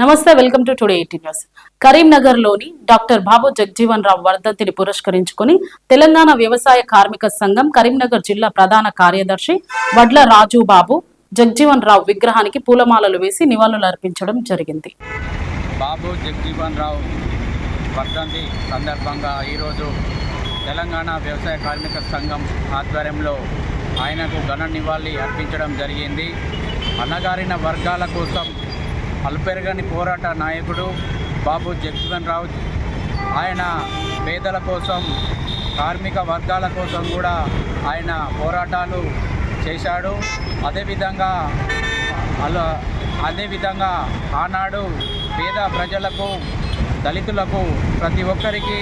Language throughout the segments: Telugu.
నమస్తే welcome to today eighty news. కరీంనగర్లోని డాక్టర్ బాబు జగ్జీవన్ రావు వర్ధంతిని పురస్కరించుకుని తెలంగాణ వ్యవసాయ కార్మిక సంఘం కరీంనగర్ జిల్లా ప్రధాన కార్యదర్శి వడ్ల రాజు బాబు జగ్జీవన్ రావు విగ్రహానికి పూలమాలలు వేసి నివాళులు అర్పించడం జరిగింది. బాబు జగజీవన్ రావు వర్ధంతి సందర్భంగా ఈరోజు తెలంగాణ వ్యవసాయ కార్మిక సంఘం ఆధ్వర్యంలో ఆయనకు ఘన నివాళి అర్పించడం జరిగింది. అన్నగారిన వర్గాల కోసం అల్పెరగని పోరాట నాయకుడు బాబు జగ్జీవన్ రావు ఆయన పేదల కోసం కార్మిక వర్గాల కోసం కూడా ఆయన పోరాటాలు చేశాడు. అదేవిధంగా అలా అదేవిధంగా ఆనాడు పేద ప్రజలకు దళితులకు ప్రతి ఒక్కరికి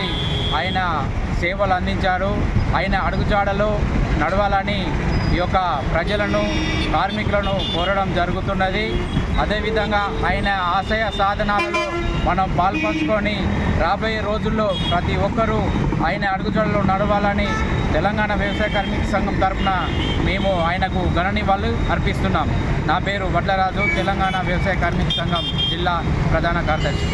ఆయన సేవలు అందించారు. ఆయన అడుగుజాడలో నడవాలని ఈ యొక్క ప్రజలను కార్మికులను కోరడం జరుగుతున్నది. అదేవిధంగా ఆయన ఆశయ సాధనాలలో మనం పాల్పంచుకొని రాబోయే రోజుల్లో ప్రతి ఒక్కరూ ఆయన అడుగుజడలు నడవాలని తెలంగాణ వ్యవసాయ కార్మిక సంఘం తరఫున మేము ఆయనకు ఘన నివాళులు అర్పిస్తున్నాం. నా పేరు వడ్లరాజు తెలంగాణ వ్యవసాయ కార్మిక సంఘం జిల్లా ప్రధాన కార్యదర్శి.